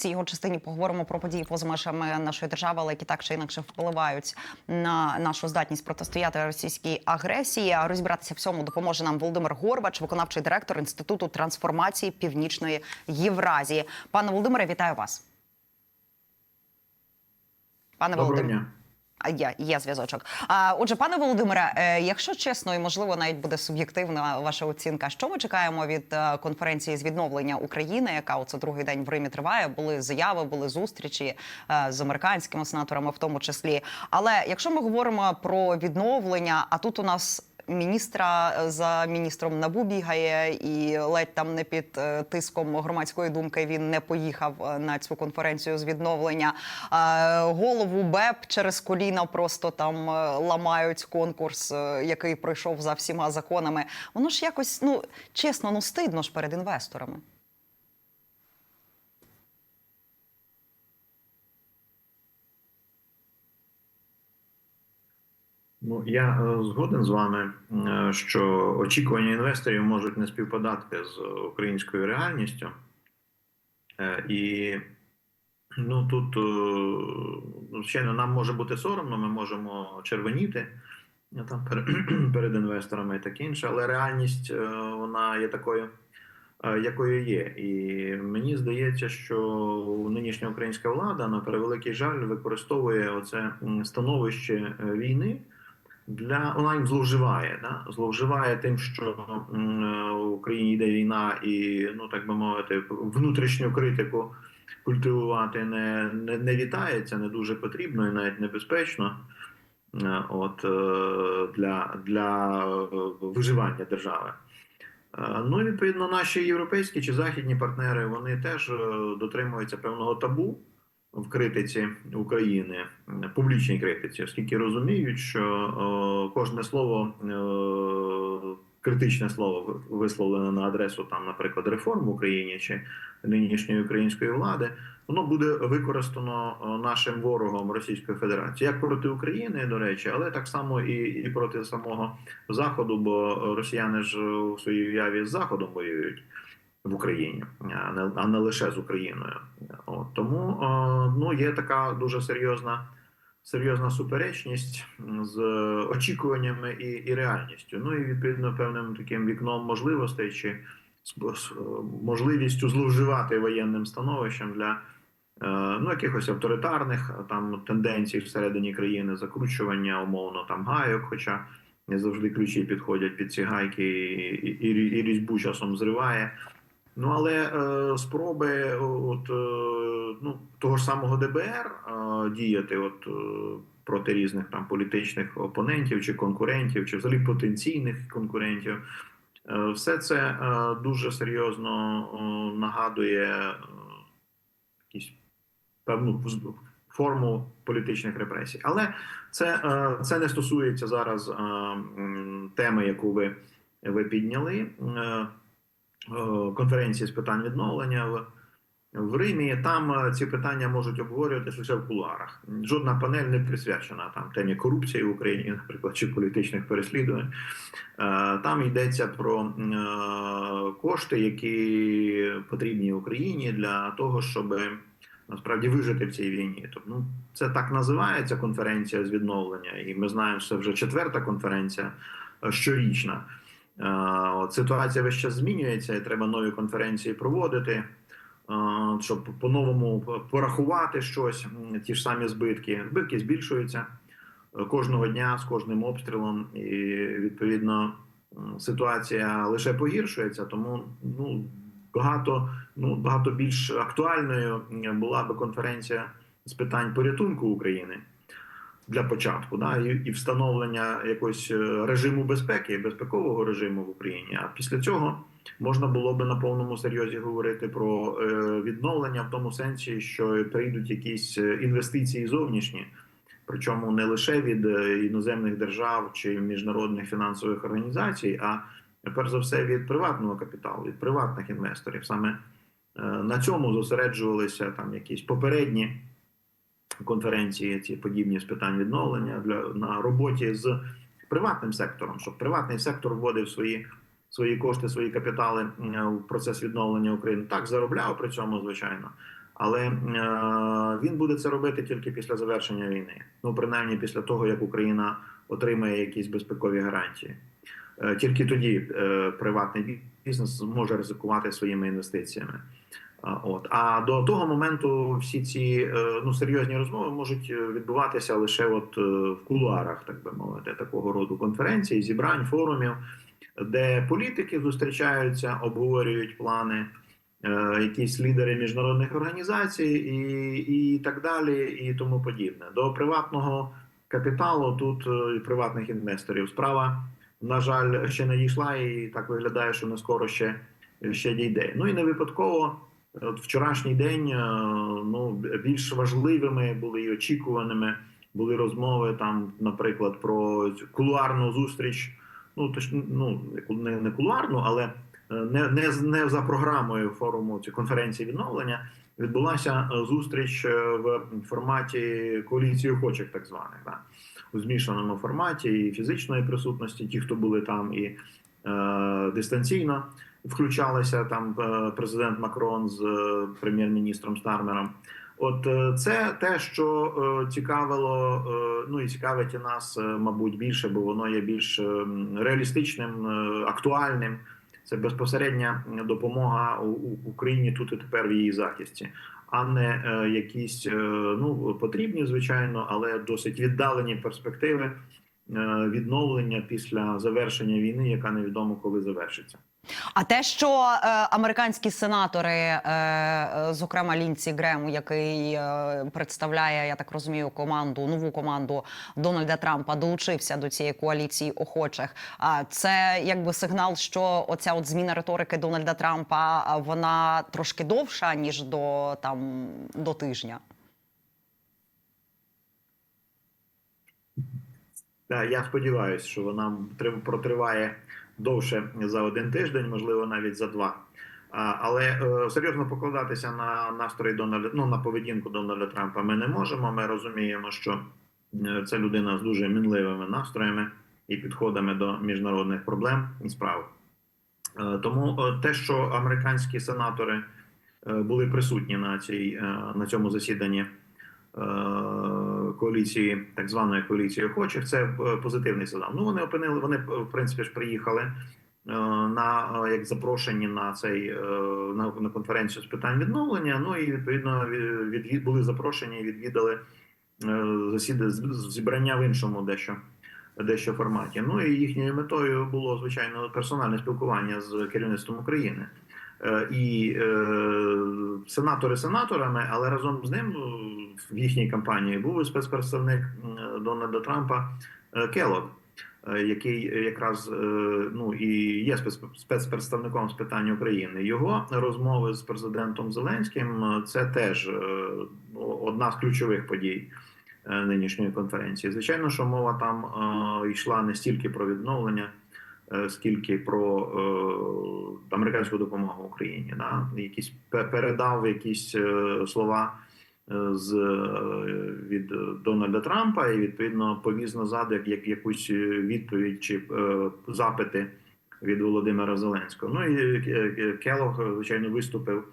цій його частині поговоримо про події поза межами нашої держави, але які так чи інакше впливають на нашу здатність протистояти російській агресії. А Розібратися в цьому допоможе нам Володимир Горбач, виконавчий директор інституту трансформації Північної Євразії. Пане Володимире, вітаю вас. Пане Володимире. Є, є зв'язочок. А отже, пане Володимире, е, якщо чесно, і можливо навіть буде суб'єктивна ваша оцінка, що ми чекаємо від е, конференції з відновлення України, яка оце другий день в Римі триває? Були заяви, були зустрічі е, з американськими сенаторами, в тому числі. Але якщо ми говоримо про відновлення, а тут у нас міністра е, за міністром набу бігає, і ледь там не під е, тиском громадської думки він не поїхав е, на цю конференцію з відновлення. Голову БЕП через коліна просто там ламають конкурс, який пройшов за всіма законами. Воно ж якось ну чесно, ну стидно ж перед інвесторами. Ну я е, згоден з вами, е, що очікування інвесторів можуть не співпадати з українською реальністю. Е, І ну тут, звичайно, нам може бути соромно, ми можемо червоніти там перед, інвесторами і таке інше, але реальність вона є такою, якою є. І мені здається, що нинішня українська влада на превеликий жаль використовує оце становище війни для вона зловживає, да? зловживає тим, що в Україні йде війна, і ну так би мовити, внутрішню критику культивувати не, не, не вітається, не дуже потрібно і навіть небезпечно. Е, От е, для, для е, виживання держави. Ну і відповідно наші європейські чи західні партнери вони теж дотримуються певного табу в критиці України, публічній критиці, оскільки розуміють, що е, кожне слово, е, критичне слово висловлене на адресу там, наприклад, реформ в Україні чи нинішньої української влади, воно буде використано е, нашим ворогом Російської Федерації. Як проти України, до речі, але так само і, і проти самого Заходу, бо росіяни ж у своїй уяві з Заходом воюють в Україні, а не, а не лише з Україною. От, тому ну, є така дуже серйозна, серйозна суперечність з очікуваннями і, і реальністю. Ну і відповідно певним таким вікном можливостей чи можливістю зловживати воєнним становищем для е, ну, якихось авторитарних е, там тенденцій всередині країни, закручування умовно там гайок, хоча не завжди ключі підходять під ці гайки, і, і, і різьбу часом зриває. Ну але е, спроби от, е, ну, того ж самого ДБР е, діяти от, е, проти різних там політичних опонентів чи конкурентів, чи взагалі потенційних конкурентів, е, все це е, дуже серйозно е, нагадує е, якісь певну форму політичних репресій. Але це, е, це не стосується зараз е, теми, яку ви, ви підняли. Е, конференції з питань відновлення в, Римі. Там е, ці питання можуть обговорюватися лише в кулуарах. Жодна панель не присвячена там темі корупції в Україні, наприклад, чи політичних переслідувань. Е, Там йдеться про е, кошти, які потрібні Україні для того, щоб насправді вижити в цій війні. Тобто, ну, це так називається конференція з відновлення, і ми знаємо, що це вже четверта конференція е, щорічна. Е, От ситуація весь час змінюється, і треба нові конференції проводити, е, щоб по-новому порахувати щось, ті ж самі збитки. Збитки збільшуються е, кожного дня з кожним обстрілом, і відповідно ситуація лише погіршується, тому ну багато ну багато більш актуальною була би конференція з питань порятунку України для початку, да, і, і встановлення якогось е, режиму безпеки, безпекового режиму в Україні. А після цього можна було би на повному серйозі говорити про е, відновлення в тому сенсі, що прийдуть якісь е, інвестиції зовнішні, причому не лише від іноземних держав чи міжнародних фінансових організацій, а перш за все від приватного капіталу, від приватних інвесторів. Саме на цьому зосереджувалися там якісь попередні конференції, ці подібні з питань відновлення для на роботі з приватним сектором, щоб приватний сектор вводив свої свої кошти, свої капітали в процес відновлення України. Так заробляв при цьому, звичайно. Але е, він буде це робити тільки після завершення війни. Ну, принаймні після того, як Україна отримає якісь безпекові гарантії. Е, Тільки тоді е, приватний бізнес зможе ризикувати своїми інвестиціями. От а до того моменту всі ці е, ну серйозні розмови можуть е, відбуватися лише от е, в кулуарах, так би мовити, такого роду конференцій, зібрань, форумів, де політики зустрічаються, обговорюють плани, якісь лідери міжнародних організацій і, і так далі, і тому подібне. До приватного капіталу тут приватних інвесторів справа, на жаль, ще не дійшла, і так виглядає, що не скоро ще, ще дійде. Ну і не випадково. От вчорашній день е, ну більш важливими були і очікуваними були розмови там, наприклад, про кулуарну зустріч. Ну точ, ну не, не кулуарну, але е, не, не, не за програмою форуму цієї конференції відновлення відбулася е, зустріч в форматі коаліції охочих, так званих, да? у змішаному форматі і фізичної присутності, ті, хто були там, і е, дистанційно включалися там е, президент Макрон з е, прем'єр-міністром Стармером. От е, це те, що цікавило, ну і цікавить і нас, мабуть, більше, бо воно є більш реалістичним, актуальним. Це безпосередня допомога Україні тут і тепер в її захисті, а не якісь ну потрібні, звичайно, але досить віддалені перспективи відновлення після завершення війни, яка невідомо коли завершиться. А те, що е, американські сенатори, е, е, зокрема Лінці Грем, який е, представляє, я так розумію, команду, нову команду Дональда Трампа, долучився до цієї коаліції охочих. А це якби сигнал, що оця от зміна риторики Дональда Трампа вона трошки довша ніж до там до тижня. Я сподіваюся, що вона трив- протриває довше за один тиждень, можливо, навіть за два. Але е, серйозно покладатися на настрої Дональда, ну на поведінку Дональда Трампа ми не можемо. Ми розуміємо, що е, це людина з дуже мінливими настроями і підходами до міжнародних проблем і справ. Е, Тому те, що американські сенатори були присутні на цій на цьому засіданні коаліції, так званої коаліції охочих, це е, позитивний сигнал. Ну вони опинили, вони в принципі ж приїхали е, на е, як запрошені на цей е, на, на конференцію з питань відновлення. Ну і відповідно від, були запрошені, і відвідали е, засіди зібрання в іншому дещо. Дещо форматі. Ну і їхньою метою було звичайно персональне спілкування з керівництвом України. Е, І е, сенатори сенаторами, але разом з ним е, в їхній кампанії був і спецпредставник Дональда Трампа е, Келлог, е, який якраз ну і є спец- спецпредставником з питань України. Його розмови з президентом Зеленським це теж ну, одна з ключових подій нинішньої конференції. Звичайно, що мова там йшла не стільки про відновлення, скільки про е, американську допомогу Україні. Да? Якісь передав якісь е, слова е, з е, від Дональда Трампа і відповідно повіз назад як, як якусь е, відповідь чи е, запити від Володимира Зеленського. Ну і е, е, Келог, звичайно, виступив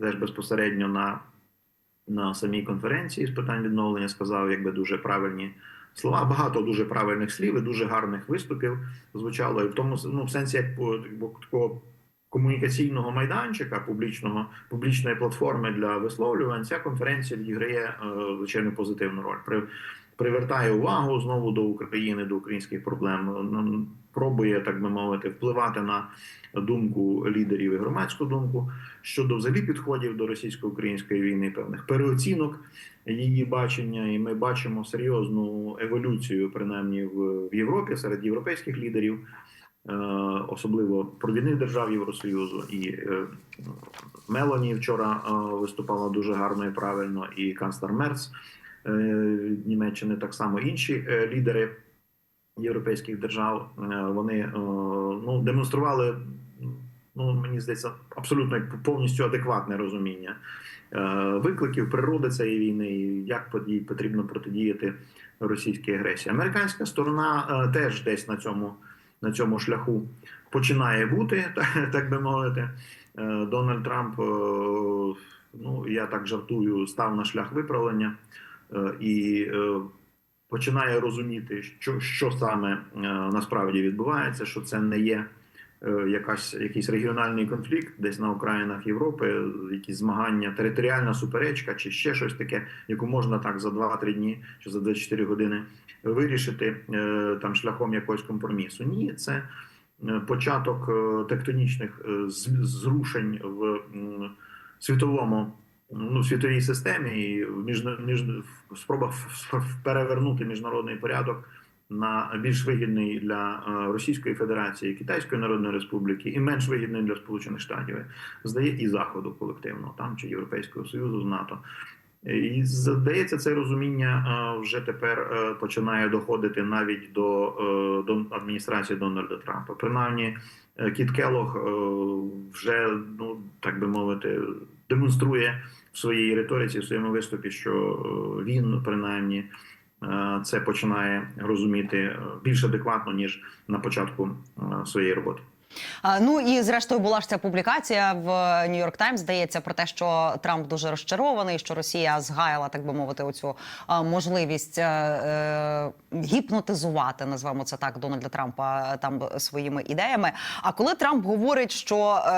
теж безпосередньо на, на самій конференції з питань відновлення, сказав якби дуже правильні слова. Багато дуже правильних слів і дуже гарних виступів звучало. І в тому ну, в сенсі як по- такого комунікаційного майданчика, публічного публічної платформи для висловлювань, ця конференція відіграє е, звичайно позитивну роль. При, привертає увагу знову до України, до українських проблем. Ну, Пробує, так би мовити, впливати на думку лідерів і громадську думку щодо взагалі підходів до російсько-української війни, певних переоцінок її бачення, і ми бачимо серйозну еволюцію, принаймні в, Європі серед європейських лідерів, е, особливо провідних держав Євросоюзу. І е, Мелоні вчора е, виступала дуже гарно і правильно, і канцлер Мерц Німеччини, так само інші е, лідери європейських держав. е, Вони е, ну, демонстрували. Ну, мені здається, абсолютно повністю адекватне розуміння е, викликів природи цієї війни, і як потрібно протидіяти російській агресії. Американська сторона е, теж десь на цьому, на цьому шляху починає бути, так, би мовити. Е, Дональд Трамп е, ну я так жартую, став на шлях виправлення е, і е, починає розуміти, що, що саме е, насправді відбувається, що це не є е, якась якийсь регіональний конфлікт, десь на окраїнах Європи, якісь змагання, територіальна суперечка чи ще щось таке, яку можна так за 2-3 дні чи за 24 години вирішити е, там шляхом якогось компромісу. Ні, це е, початок е, тектонічних е, зрушень в світовому. Ну, в світовій системі і в між, між, спробах перевернути міжнародний порядок на більш вигідний для е, Російської Федерації, Китайської Народної Республіки і менш вигідний для Сполучених Штатів, здає і Заходу колективно, там чи Європейського Союзу з НАТО. І здається, це розуміння е, вже тепер е, починає доходити навіть до, до адміністрації Дональда Трампа. Принаймні, Кіт Келлог вже, ну так би мовити, демонструє в своїй риториці, в своєму виступі, що е, він принаймні е, це починає розуміти е, більш адекватно ніж на початку своєї роботи. Ну і зрештою була ж ця публікація в Нью-Йорк Таймс, здається, про те, що Трамп дуже розчарований, що Росія згаяла, так би мовити, оцю можливість е, е, гіпнотизувати, назвемо це так, Дональда Трампа там своїми ідеями. А коли Трамп говорить, що е,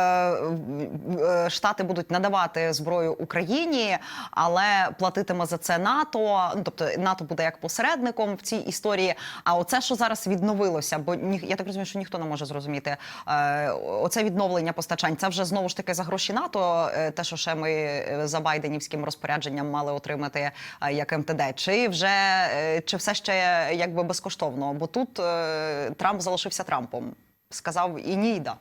е, Штати будуть надавати зброю Україні, але платитиме за це НАТО, ну тобто НАТО буде як посередником в цій історії. А оце, що зараз відновилося, бо я так розумію, що ніхто не може зрозуміти. Е, оце відновлення постачань. Це вже знову ж таки за гроші НАТО. е, Те, що ще ми е, за байденівським розпорядженням мали отримати як МТД, чи вже чи все ще якби безкоштовно? Бо тут Трамп залишився Трампом. Сказав і ні, і да.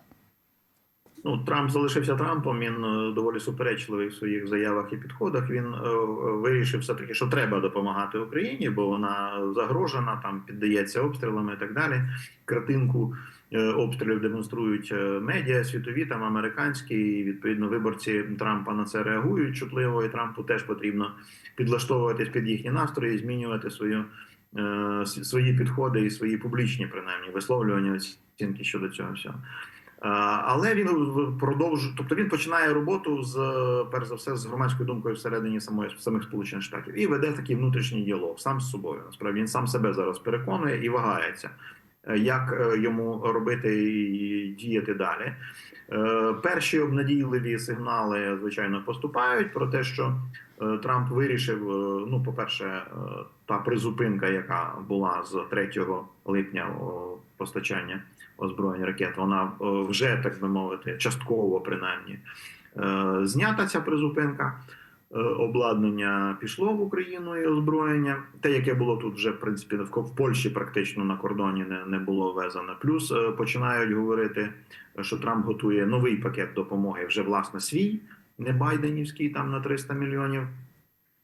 Ну, Трамп залишився Трампом. Він е, доволі суперечливий в своїх заявах і підходах. Він е, вирішив все таки, що треба допомагати Україні, бо вона загрожена, там піддається обстрілами і так далі. Картинку е, обстрілів демонструють е, медіа світові, там американські, і відповідно виборці Трампа на це реагують чутливо. І Трампу теж потрібно підлаштовуватись під їхні настрої, змінювати свою е, свої підходи і свої публічні, принаймні, висловлювання оцінки щодо цього всього. Е, Але він продовжує, тобто він починає роботу з перш за все з громадською думкою всередині самої самих сполучених штатів і веде такий внутрішній діалог сам з собою. Насправді він сам себе зараз переконує і вагається, е, як е, йому робити і діяти далі. Е, Перші обнадійливі сигнали, звичайно, поступають про те, що е, Трамп вирішив. е, Ну, по-перше, е, та призупинка, яка була з 3 липня постачання озброєнь ракет, вона е, вже так би мовити, частково принаймні е, знята ця призупинка. Е, Обладнання пішло в Україну і озброєння. Те, яке було тут вже в принципі в Польщі, практично на кордоні не, не було ввезено. Плюс починають говорити, що Трамп готує новий пакет допомоги, вже власне свій, не байденівський, там на 300 мільйонів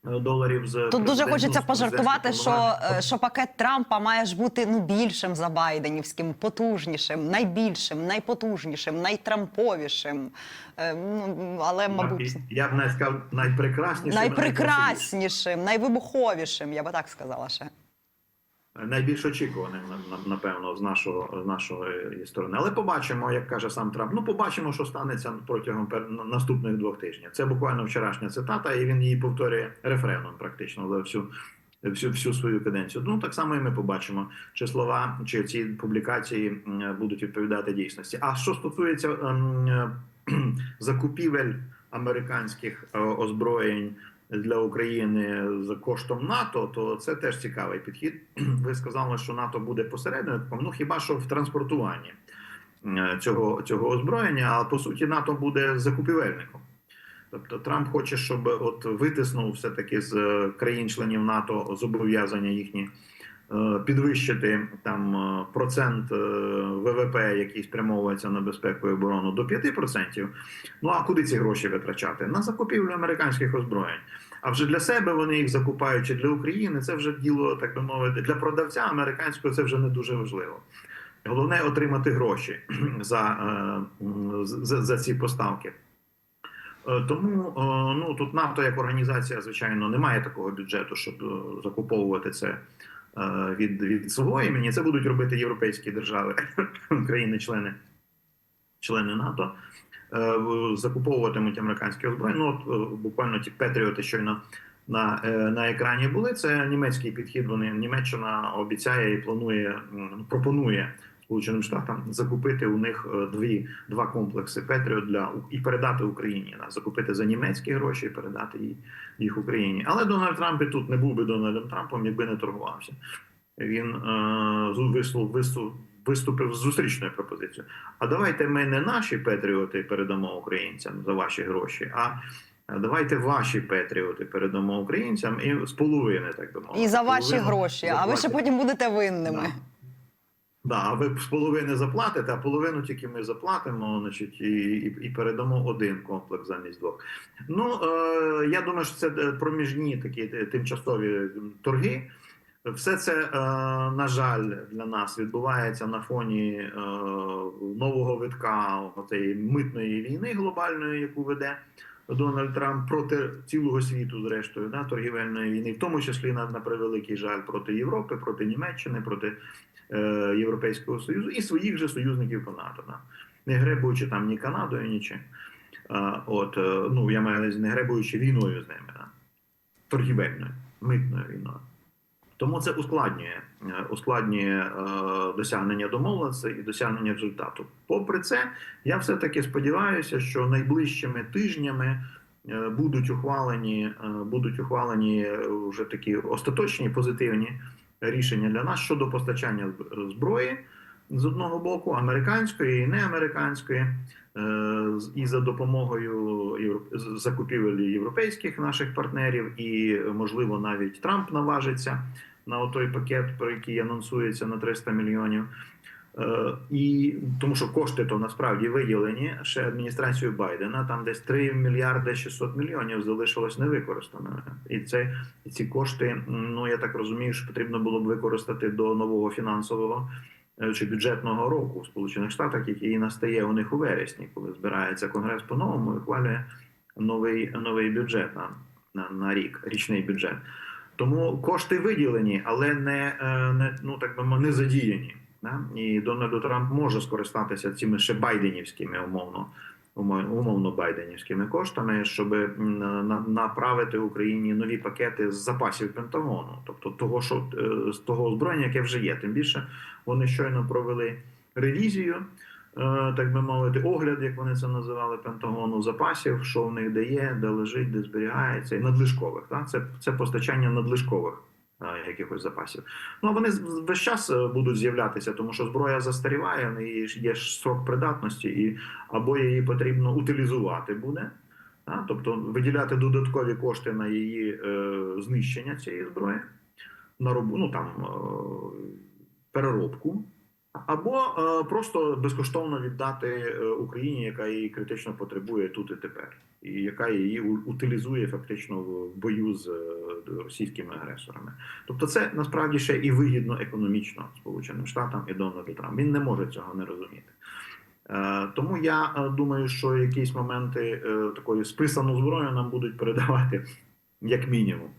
доларів. З Тут дуже хочеться пожартувати, президентським що, е, що пакет Трампа має ж бути ну більшим за Байденівським, потужнішим, найбільшим, найпотужнішим, найтрамповішим. Е, ну, але, мабуть, я б не сказав найпрекраснішим, найпрекраснішим, найвибуховішим, я би так сказала ще. Найбільш очікуваним на- на- напевно з нашого з нашої сторони. Але побачимо, як каже сам Трамп. Ну побачимо, що станеться протягом наступних двох тижнів. Це буквально вчорашня цитата, і він її повторює рефреном, практично за всю. Всю всю свою каденцію. Ну так само і ми побачимо, чи слова чи ці публікації будуть відповідати дійсності. А що стосується ем, е, закупівель американських е, озброєнь для України за коштом НАТО, то це теж цікавий підхід. Ви сказали, що НАТО буде посередником. Ну хіба що в транспортуванні е, цього, цього озброєння, а по суті НАТО буде закупівельником. Тобто Трамп хоче, щоб от витиснув все таки з е, країн-членів НАТО зобов'язання їхні підвищити там е, процент е, ВВП, який спрямовується на безпеку і оборону, до 5%. Ну а куди ці гроші витрачати? На закупівлю американських озброєнь. А вже для себе вони їх закупають чи для України. Це вже діло, так би мовити, для продавця американського це вже не дуже важливо. Головне отримати гроші за, е, за, за ці поставки. Е, Тому е, ну тут НАТО як організація, звичайно, не має такого бюджету, щоб е, закуповувати це е, від, від свого імені. Це будуть робити європейські держави, країни-члени члени НАТО. е, закуповуватимуть американське озброєння. Ну, от, е, буквально ті Петріоти щойно на, е, на екрані були. Це німецький підхід. Вони Німеччина обіцяє і планує пропонує Сполученим Штатам закупити у них е, дві два комплекси Петріот для і передати Україні. Да, закупити за німецькі гроші і передати їх, їх Україні. Але Дональд Трамп і тут не був би Дональдом Трампом, якби не торгувався. Він е, зу- вислов, виступив з зустрічною пропозицією. А давайте ми не наші Петріоти передамо українцям за ваші гроші, а давайте ваші Петріоти передамо українцям і з половини, так би мовити. І за ваші гроші, а ви ще потім будете винними. Да. Да, ви половини заплатите, а половину тільки ми заплатимо, значить, і, і, і передамо один комплекс замість двох. Ну е, я думаю, що це е, проміжні такі е, тимчасові торги. Все це, е, на жаль, для нас відбувається на фоні е, нового витка цієї митної війни глобальної, яку веде Дональд Трамп проти цілого світу, зрештою, да, торгівельної війни, в тому числі на, на превеликий жаль проти Європи, проти Німеччини, проти Європейського Союзу і своїх же союзників по НАТО. Да. Не гребуючи там ні Канадою, нічим. Е, от, е, ну, я маю не гребуючи війною з ними, да. торгівельною, митною війною. Тому це ускладнює, е, ускладнює е, досягнення домовленостей і досягнення результату. Попри це, я все-таки сподіваюся, що найближчими тижнями е, будуть ухвалені, е, будуть ухвалені е, вже такі остаточні позитивні рішення для нас щодо постачання зброї з одного боку, американської і неамериканської, е, і за допомогою закупівель європейських наших партнерів, і можливо навіть Трамп наважиться на той пакет, про який анонсується на 300 мільйонів. Е, І тому, що кошти то насправді виділені ще адміністрацією Байдена. Там десь 3 мільярди 600 мільйонів залишилось невикористаними. І це і ці кошти, ну я так розумію, що потрібно було б використати до нового фінансового е, чи бюджетного року в Сполучених Штатах, який настає у них у вересні, коли збирається конгрес по-новому і ухвалює новий новий бюджет на, на, на рік, річний бюджет. Тому кошти виділені, але не, е, не ну так би не задіяні. Да? І Дональд Трамп може скористатися цими ще байденівськими умовно, умовно байденівськими коштами, щоб на- направити Україні нові пакети з запасів Пентагону, тобто того, що е, з того озброєння, яке вже є. Тим більше вони щойно провели ревізію, е, так би мовити, огляд, як вони це називали, Пентагону запасів, що в них де є, де лежить, де зберігається, і надлишкових. Так? Це, це постачання надлишкових якихось запасів. Ну вони весь час е, будуть з'являтися, тому що зброя застаріває, в неї є срок придатності, і або її потрібно утилізувати буде. а, Тобто виділяти додаткові кошти на її е, знищення цієї зброї, на роб, ну, там, е, переробку, або е, просто безкоштовно віддати е, Україні, яка її критично потребує тут і тепер, і яка її утилізує фактично в бою з е, російськими агресорами. Тобто, це насправді ще і вигідно економічно Сполученим Штатам і Дональду Трампу. Він не може цього не розуміти. Е, Тому я е, думаю, що якісь моменти е, такої списану зброю нам будуть передавати як мінімум.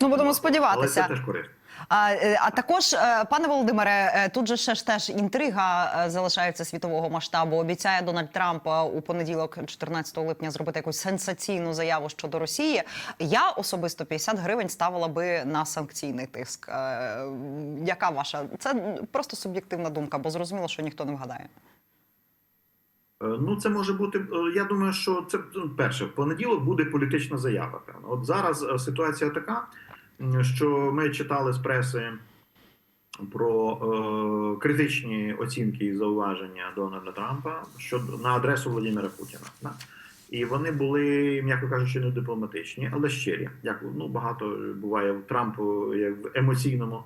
Ну будемо сподіватися, Але це теж корисно. А, е, а також, е, пане Володимире, е, тут же ще ж теж інтрига залишається світового масштабу. Обіцяє Дональд Трамп у понеділок, 14 липня, зробити якусь сенсаційну заяву щодо Росії. Я особисто 50 гривень ставила би на санкційний тиск. Яка ваша? Це просто суб'єктивна думка, бо зрозуміло, що ніхто не вгадає. Ну, це може бути. Я думаю, що це ну, перше в понеділок буде політична заява. От зараз ситуація така, що ми читали з преси про е, критичні оцінки і зауваження Дональда Трампа щодо на адресу Володимира Путіна. Да? І вони були, м'яко кажучи, не дипломатичні, але щирі. Як ну багато буває в Трампу як в емоційному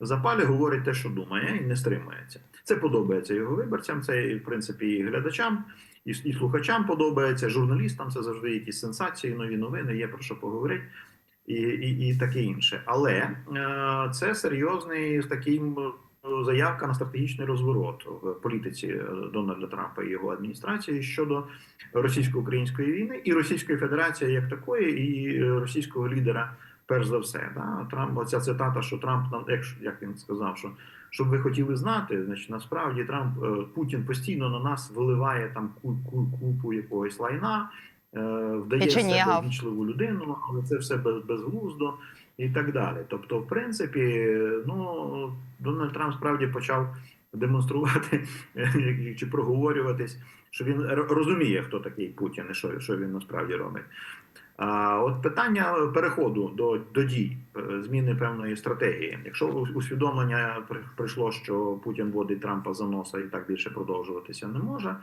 запалі, говорить те, що думає, і не стримується. Це подобається його виборцям. Це в принципі і глядачам, і слухачам подобається. Журналістам це завжди якісь сенсації, нові новини, є про що поговорити. І, і, і таке інше, але е, це серйозний такий заявка на стратегічний розворот в політиці е, Дональда Трампа і його адміністрації щодо російсько-української війни і Російської Федерації як такої, і е, російського лідера перш за все. Да? Трамп, оця цитата, що Трамп нам, як, він сказав, що щоб ви хотіли знати, значить насправді Трамп Путін постійно на нас виливає там ку- ку- купу якогось лайна, вдає себе вічливу людину, але це все безглуздо і так далі. Тобто, в принципі, ну Дональд Трамп справді почав демонструвати е, чи проговорюватись, що він розуміє, хто такий Путін і що, що він насправді робить. От питання переходу до, до дій, е, зміни певної стратегії. Якщо усвідомлення прийшло, що Путін водить Трампа за носа і так більше продовжуватися не може,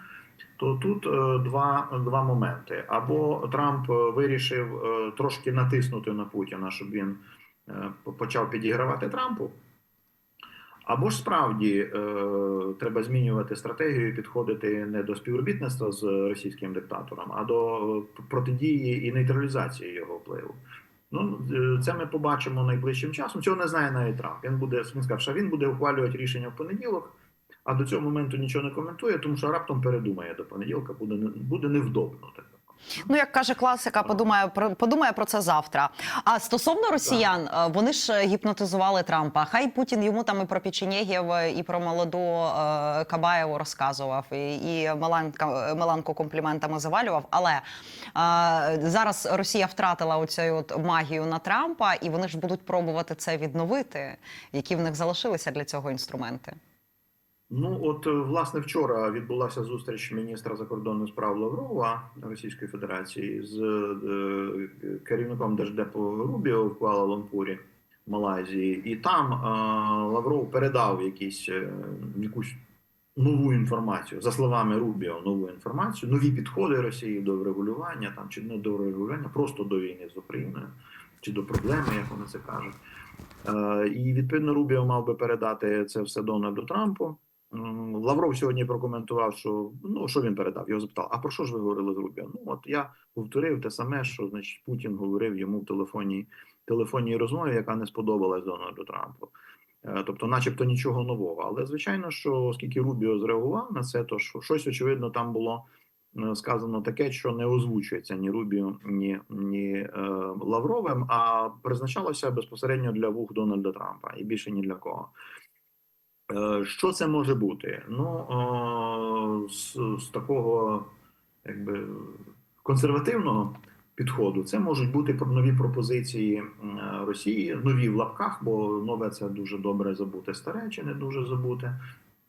то тут е, два, два моменти. Або Трамп вирішив е, трошки натиснути на Путіна, щоб він почав підігравати Трампу. Або ж справді е, треба змінювати стратегію, і підходити не до співробітництва з російським диктатором, а до е, протидії і нейтралізації його впливу. Ну е, це ми побачимо найближчим часом. Цього не знає навіть Трамп. Він буде він сказав, що він буде ухвалювати рішення в понеділок, а до цього моменту нічого не коментує, тому що раптом передумає до понеділка, буде буде невдобно. Так. Ну, як каже класика, подумає про подумає про це завтра. А стосовно росіян, е, вони ж е, гіпнотизували Трампа. Хай Путін йому там і про печенєгів, е, і про молоду Кабаєву розказував, і, і Меланка, Меланку компліментами завалював. Але е, зараз Росія втратила оцю от магію на Трампа, і вони ж будуть пробувати це відновити. Які в них залишилися для цього інструменти? Ну, от е, власне вчора відбулася зустріч міністра закордонних справ Лаврова Російської Федерації з е, керівником держдепу Рубіо в Куала-Лумпурі, Малайзії, і там е, Лавров передав якісь е, якусь нову інформацію за словами Рубіо, нову інформацію, нові підходи Росії до врегулювання там чи не до врегулювання, просто до війни з Україною чи до проблеми, як вони це кажуть. Е, І відповідно Рубіо мав би передати це все Дональду Трампу. Лавров сьогодні прокоментував, що ну що він передав. Його запитав, а про що ж ви говорили з Рубіо? Ну от я повторив те саме, що значить Путін говорив йому в телефонній телефонній розмові, яка не сподобалась Дональду Трампу. Е, Тобто, начебто нічого нового. Але звичайно, що оскільки Рубіо зреагував на це, то що щось очевидно там було е, сказано таке, що не озвучується ні Рубіо, ні, ні е, Лавровим, а призначалося безпосередньо для вух Дональда Трампа і більше ні для кого. Е, Що це може бути? Ну е, з, з такого якби консервативного підходу це можуть бути нові пропозиції Росії, нові в лапках, бо нове це дуже добре забути, старе чи не дуже забути.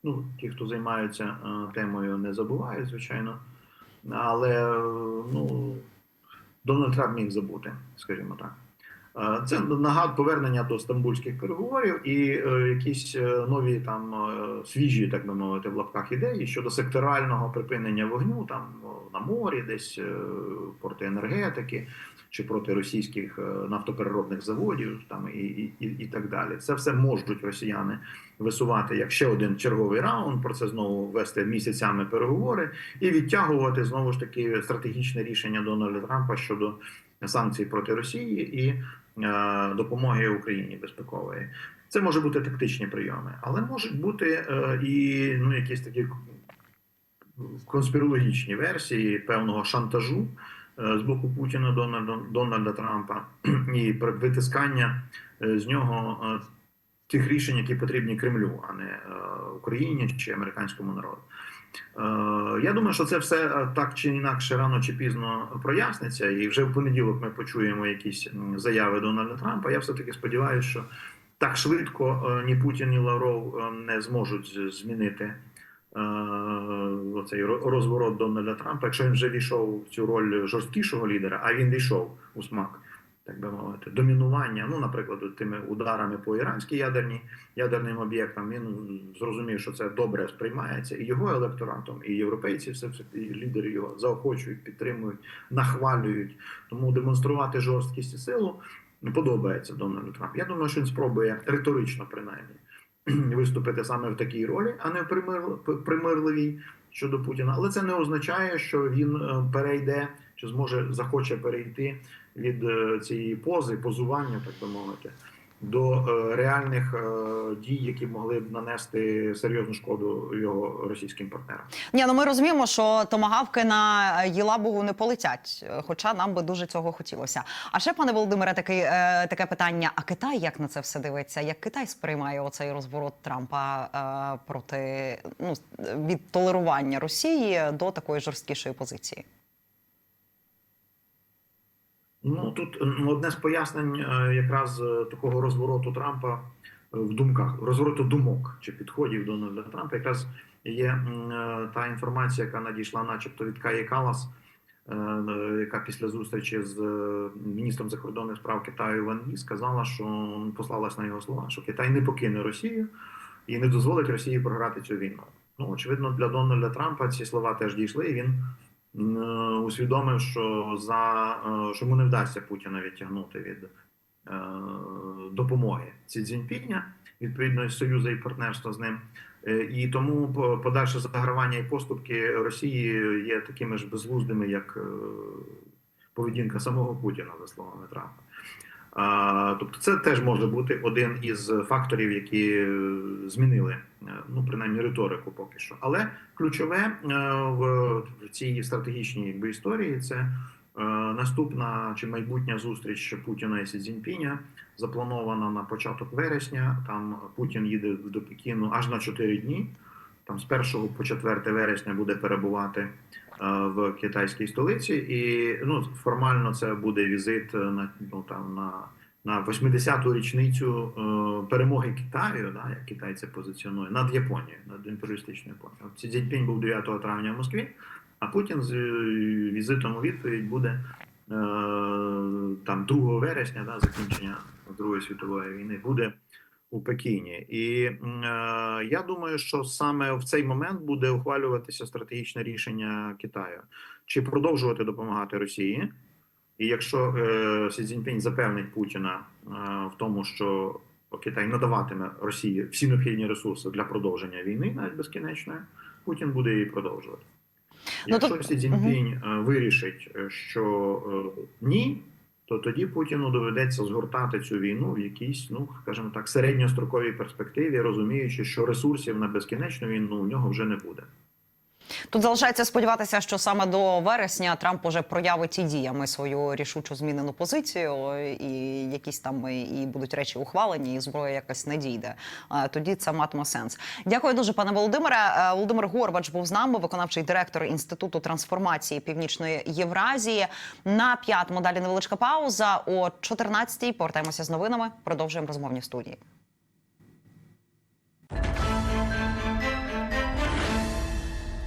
Ну, ті, хто займаються е, темою, не забувають, звичайно. Але ну, Дональд Трамп міг забути, скажімо так. Це нагад повернення до стамбульських переговорів і е, якісь е, нові там е, свіжі, так би мовити, в лапках ідеї щодо секторального припинення вогню там на морі, десь проти енергетики чи проти російських нафтопереробних заводів, там і, і, і, так далі. Це все можуть росіяни висувати як ще один черговий раунд. Про це знову вести місяцями переговори і відтягувати знову ж таки стратегічне рішення Дональда Трампа щодо санкцій проти Росії і допомоги Україні безпекової. Це може бути тактичні прийоми, але можуть бути е, і ну, якісь такі конспірологічні версії певного шантажу е, з боку Путіна Дональда, Дональда Трампа і витискання е, з нього е, тих рішень, які потрібні Кремлю, а не е, Україні чи американському народу. Е, Я думаю, що це все е, так чи інакше рано чи пізно проясниться, і вже в понеділок ми почуємо якісь заяви Дональда Трампа. Я все таки сподіваюся, що так швидко е, ні Путін, ні Лавров не зможуть змінити оцей розворот Дональда Трампа, якщо він вже війшов в цю роль жорсткішого лідера, а він війшов у смак. Так би мовити, домінування, ну, наприклад, тими ударами по іранській ядерній ядерним об'єктам, він зрозумів, що це добре сприймається і його електоратом, і європейці, все і лідери його заохочують, підтримують, нахвалюють. Тому демонструвати жорсткість і силу подобається Дональду Трампу. Я думаю, що він спробує риторично, принаймні, виступити саме в такій ролі, а не в примир- примирливій щодо Путіна. Але це не означає, що він е, перейде чи зможе захоче перейти від е, цієї пози, позування, так би мовити до е, реальних е, дій, які могли б нанести серйозну шкоду його російським партнерам. Ні, ну ми розуміємо, що томагавки на Єлабугу не полетять, хоча нам би дуже цього хотілося. А ще, пане Володимире, такий, е, таке питання: а Китай як на це все дивиться? Як Китай сприймає оцей розворот Трампа проти ну від толерування Росії до такої жорсткішої позиції? Ну тут одне з пояснень е, якраз е, такого розвороту Трампа е, в думках, розвороту думок чи підходів Дональда Трампа, якраз є е, та інформація, яка надійшла, начебто, від Каї Калас, е, е, яка після зустрічі з е, міністром закордонних справ Китаю Ван Ї сказала, що послалась на його слова, що Китай не покине Росію і не дозволить Росії програти цю війну. Ну очевидно, для Дональда Трампа ці слова теж дійшли. і Він е, усвідомив, що за е, що йому не вдасться Путіна відтягнути від е, допомоги Ці Цзіньпіня, відповідно союзу і партнерства з ним. Е, І тому по- подальше загравання і поступки Росії є такими ж безглуздими, як е, поведінка самого Путіна, за словами Трампа. Тобто, це теж може бути один із факторів, які е, змінили е, ну принаймні риторику поки що. Але ключове е, в, цій стратегічній якби, історії це наступна чи майбутня зустріч Путіна і Сі Цзіньпіня, запланована на початок вересня. Там Путін їде до Пекіну аж на 4 дні. Там з 1 по 4 вересня буде перебувати е, в китайській столиці, і ну формально це буде візит е, на ну там на. На 80-ту річницю е, перемоги Китаю, да, як Китай це позиціонує, над Японією, над імперіалістичною Японією. Сі Цзіньпінь був 9 травня в Москві, а Путін з е, візитом у відповідь буде е, там 2 вересня, да, закінчення Другої світової війни, буде у Пекіні. І е, я думаю, що саме в цей момент буде ухвалюватися стратегічне рішення Китаю, чи продовжувати допомагати Росії. І якщо е, Сі Цзіньпінь запевнить Путіна е, в тому, що Китай надаватиме Росії всі необхідні ресурси для продовження війни, навіть безкінечної, Путін буде її продовжувати. Ну, Якщо Сі Цзіньпінь е, вирішить, е, що е, ні, то тоді Путіну доведеться згортати цю війну в якійсь, ну скажімо так, середньостроковій перспективі, розуміючи, що ресурсів на безкінечну війну у нього вже не буде. Тут залишається сподіватися, що саме до вересня Трамп уже проявить і діями свою рішучу змінену позицію, і якісь там і будуть речі ухвалені, і зброя якась надійде. Е, Тоді це матиме сенс. Дякую дуже, пане Володимире. Е, Володимир Горбач був з нами, виконавчий директор інституту трансформації Північної Євразії. На п'ятому далі невеличка пауза. О 14-й повертаємося з новинами. Продовжуємо розмовні студії.